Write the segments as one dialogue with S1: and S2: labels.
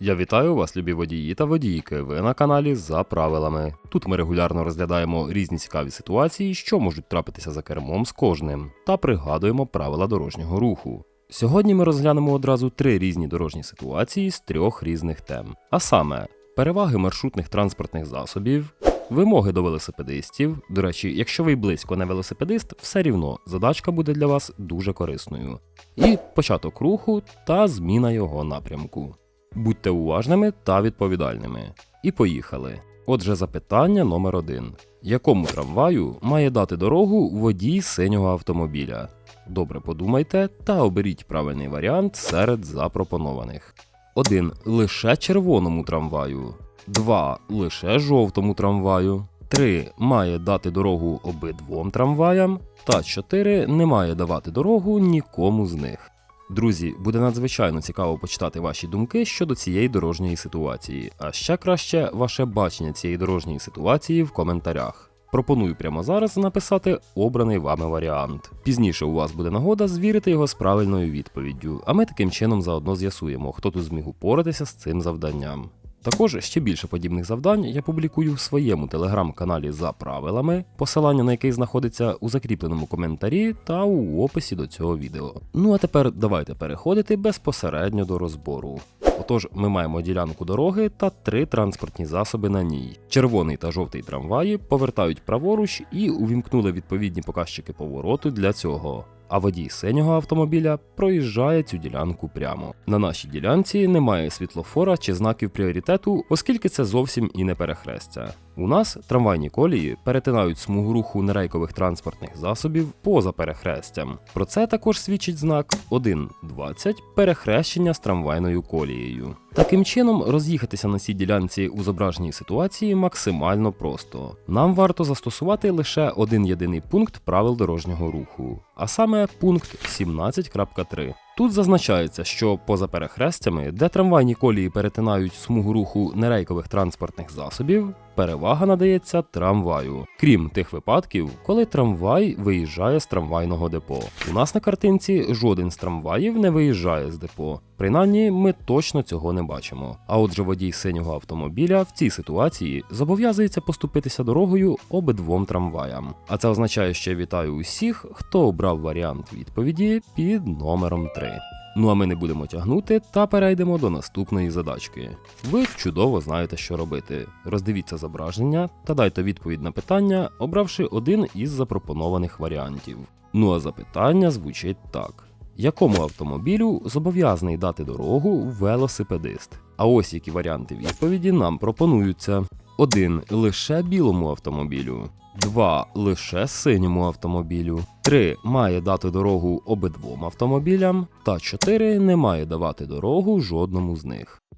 S1: Я вітаю вас, любі водії та водійки. Ви на каналі за правилами. Тут ми регулярно розглядаємо різні цікаві ситуації, що можуть трапитися за кермом з кожним, та пригадуємо правила дорожнього руху. Сьогодні ми розглянемо одразу три різні дорожні ситуації з трьох різних тем. А саме переваги маршрутних транспортних засобів, вимоги до велосипедистів. До речі, якщо ви й близько не велосипедист, все рівно задачка буде для вас дуже корисною. І початок руху та зміна його напрямку. Будьте уважними та відповідальними. І поїхали. Отже, запитання номер один: якому трамваю має дати дорогу водій синього автомобіля? Добре подумайте та оберіть правильний варіант серед запропонованих. 1. Лише червоному трамваю. 2. Лише жовтому трамваю. 3. Має дати дорогу обидвом трамваям. Та 4. Не має давати дорогу нікому з них. Друзі, буде надзвичайно цікаво почитати ваші думки щодо цієї дорожньої ситуації, а ще краще ваше бачення цієї дорожньої ситуації в коментарях. Пропоную прямо зараз написати обраний вами варіант. Пізніше у вас буде нагода звірити його з правильною відповіддю, а ми таким чином заодно з'ясуємо, хто тут зміг упоратися з цим завданням. Також ще більше подібних завдань я публікую в своєму телеграм-каналі за правилами, посилання на який знаходиться у закріпленому коментарі та у описі до цього відео. Ну а тепер давайте переходити безпосередньо до розбору. Отож, ми маємо ділянку дороги та три транспортні засоби на ній. Червоний та жовтий трамваї повертають праворуч і увімкнули відповідні показчики повороту для цього. А водій синього автомобіля проїжджає цю ділянку прямо. На нашій ділянці немає світлофора чи знаків пріоритету, оскільки це зовсім і не перехрестя. У нас трамвайні колії перетинають смугу руху нерейкових транспортних засобів поза перехрестям. Про це також свідчить знак 1.20 перехрещення з трамвайною колією. Таким чином, роз'їхатися на цій ділянці у зображеній ситуації максимально просто. Нам варто застосувати лише один єдиний пункт правил дорожнього руху, а саме пункт 17.3. Тут зазначається, що поза перехрестями, де трамвайні колії перетинають смугу руху нерейкових транспортних засобів, перевага надається трамваю, крім тих випадків, коли трамвай виїжджає з трамвайного депо. У нас на картинці жоден з трамваїв не виїжджає з депо. Принаймні, ми точно цього не бачимо. А отже, водій синього автомобіля в цій ситуації зобов'язується поступитися дорогою обидвом трамваям. А це означає, що я вітаю усіх, хто обрав варіант відповіді під номером 3. Ну а ми не будемо тягнути та перейдемо до наступної задачки. Ви чудово знаєте, що робити. Роздивіться зображення та дайте відповідь на питання, обравши один із запропонованих варіантів. Ну а запитання звучить так: якому автомобілю зобов'язаний дати дорогу велосипедист? А ось які варіанти відповіді нам пропонуються: 1. Лише білому автомобілю. 2. Лише синьому автомобілю. 3. Має дати дорогу обидвом автомобілям. Та 4. Не має давати дорогу жодному з них.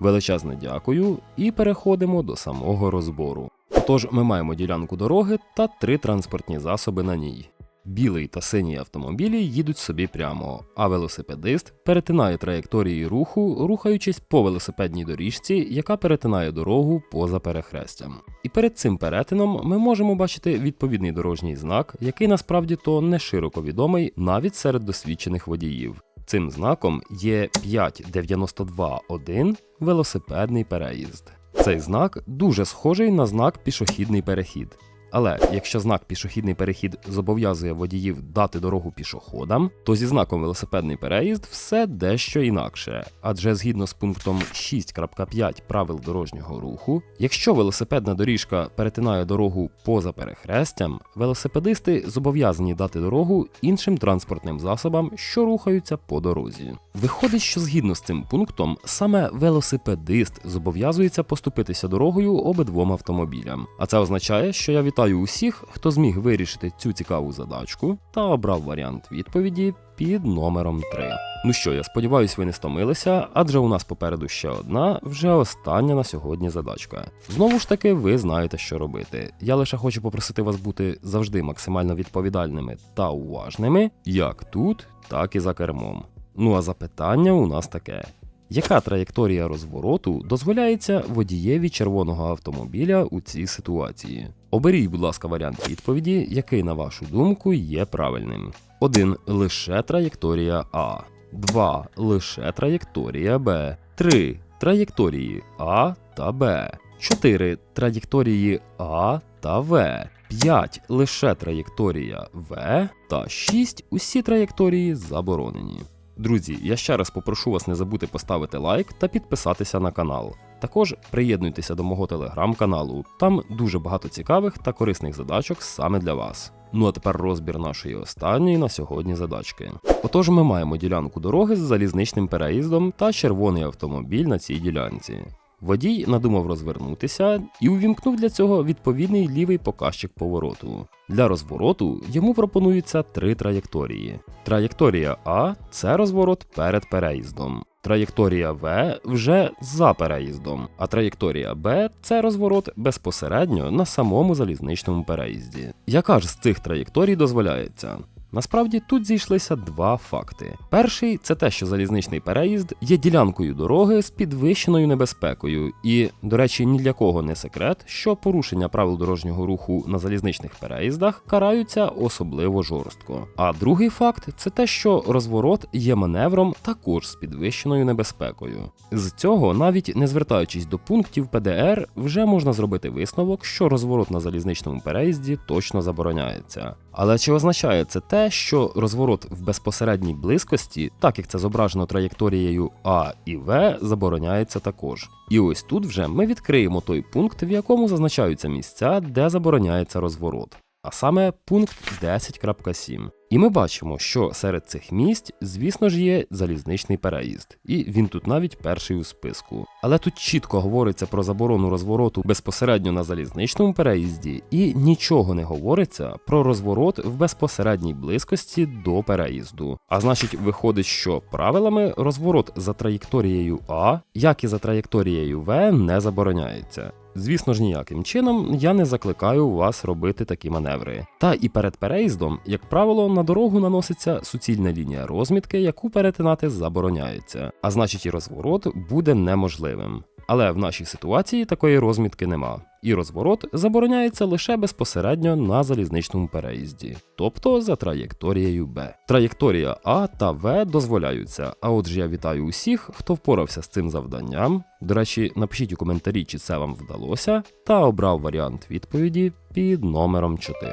S1: Величезне дякую і переходимо до самого розбору. Отож, ми маємо ділянку дороги та три транспортні засоби на ній. Білий та синій автомобілі їдуть собі прямо, а велосипедист перетинає траєкторії руху, рухаючись по велосипедній доріжці, яка перетинає дорогу поза перехрестям. І перед цим перетином ми можемо бачити відповідний дорожній знак, який насправді то не широко відомий навіть серед досвідчених водіїв. Цим знаком є 592.1 велосипедний переїзд. Цей знак дуже схожий на знак пішохідний перехід. Але якщо знак пішохідний перехід зобов'язує водіїв дати дорогу пішоходам, то зі знаком велосипедний переїзд все дещо інакше. Адже згідно з пунктом 6.5 правил дорожнього руху, якщо велосипедна доріжка перетинає дорогу поза перехрестям, велосипедисти зобов'язані дати дорогу іншим транспортним засобам, що рухаються по дорозі. Виходить, що згідно з цим пунктом саме велосипедист зобов'язується поступитися дорогою обидвом автомобілям. А це означає, що я вітаю вітаю усіх, хто зміг вирішити цю цікаву задачку та обрав варіант відповіді під номером 3. Ну що, я сподіваюся, ви не стомилися, адже у нас попереду ще одна, вже остання на сьогодні задачка. Знову ж таки, ви знаєте, що робити. Я лише хочу попросити вас бути завжди максимально відповідальними та уважними, як тут, так і за кермом. Ну а запитання у нас таке: яка траєкторія розвороту дозволяється водієві червоного автомобіля у цій ситуації? Оберіть, будь ласка, варіант відповіді, який, на вашу думку, є правильним. 1. Лише траєкторія А. 2. Лише траєкторія Б. 3. Траєкторії А та Б. 4. Траєкторії А та В. 5. Лише траєкторія В. Та 6. Усі траєкторії заборонені. Друзі, я ще раз попрошу вас не забути поставити лайк та підписатися на канал. Також приєднуйтеся до мого телеграм-каналу, там дуже багато цікавих та корисних задачок саме для вас. Ну а тепер розбір нашої останньої на сьогодні задачки. Отож, ми маємо ділянку дороги з залізничним переїздом та червоний автомобіль на цій ділянці. Водій надумав розвернутися і увімкнув для цього відповідний лівий показчик повороту. Для розвороту йому пропонуються три траєкторії. Траєкторія А це розворот перед переїздом. Траєкторія В вже за переїздом, а траєкторія Б це розворот безпосередньо на самому залізничному переїзді. Яка ж з цих траєкторій дозволяється? Насправді тут зійшлися два факти. Перший це те, що залізничний переїзд є ділянкою дороги з підвищеною небезпекою, і, до речі, ні для кого не секрет, що порушення правил дорожнього руху на залізничних переїздах караються особливо жорстко. А другий факт це те, що розворот є маневром також з підвищеною небезпекою. З цього, навіть не звертаючись до пунктів ПДР, вже можна зробити висновок, що розворот на залізничному переїзді точно забороняється. Але чи означає це що розворот в безпосередній близькості, так як це зображено траєкторією А і В, забороняється також? І ось тут вже ми відкриємо той пункт, в якому зазначаються місця, де забороняється розворот. А саме пункт 10.7. І ми бачимо, що серед цих місць, звісно ж, є залізничний переїзд, і він тут навіть перший у списку. Але тут чітко говориться про заборону розвороту безпосередньо на залізничному переїзді, і нічого не говориться про розворот в безпосередній близькості до переїзду. А значить, виходить, що правилами розворот за траєкторією А, як і за траєкторією В, не забороняється. Звісно ж, ніяким чином я не закликаю вас робити такі маневри. Та і перед переїздом, як правило, на дорогу наноситься суцільна лінія розмітки, яку перетинати забороняється, а значить і розворот буде неможливим. Але в нашій ситуації такої розмітки нема, і розворот забороняється лише безпосередньо на залізничному переїзді, тобто за траєкторією Б. Траєкторія А та В дозволяються. А отже, я вітаю усіх, хто впорався з цим завданням. До речі, напишіть у коментарі, чи це вам вдалося, та обрав варіант відповіді під номером 4.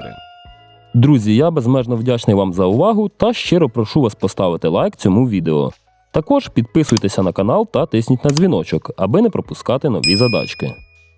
S1: Друзі, я безмежно вдячний вам за увагу та щиро прошу вас поставити лайк цьому відео. Також підписуйтеся на канал та тисніть на дзвіночок, аби не пропускати нові задачки.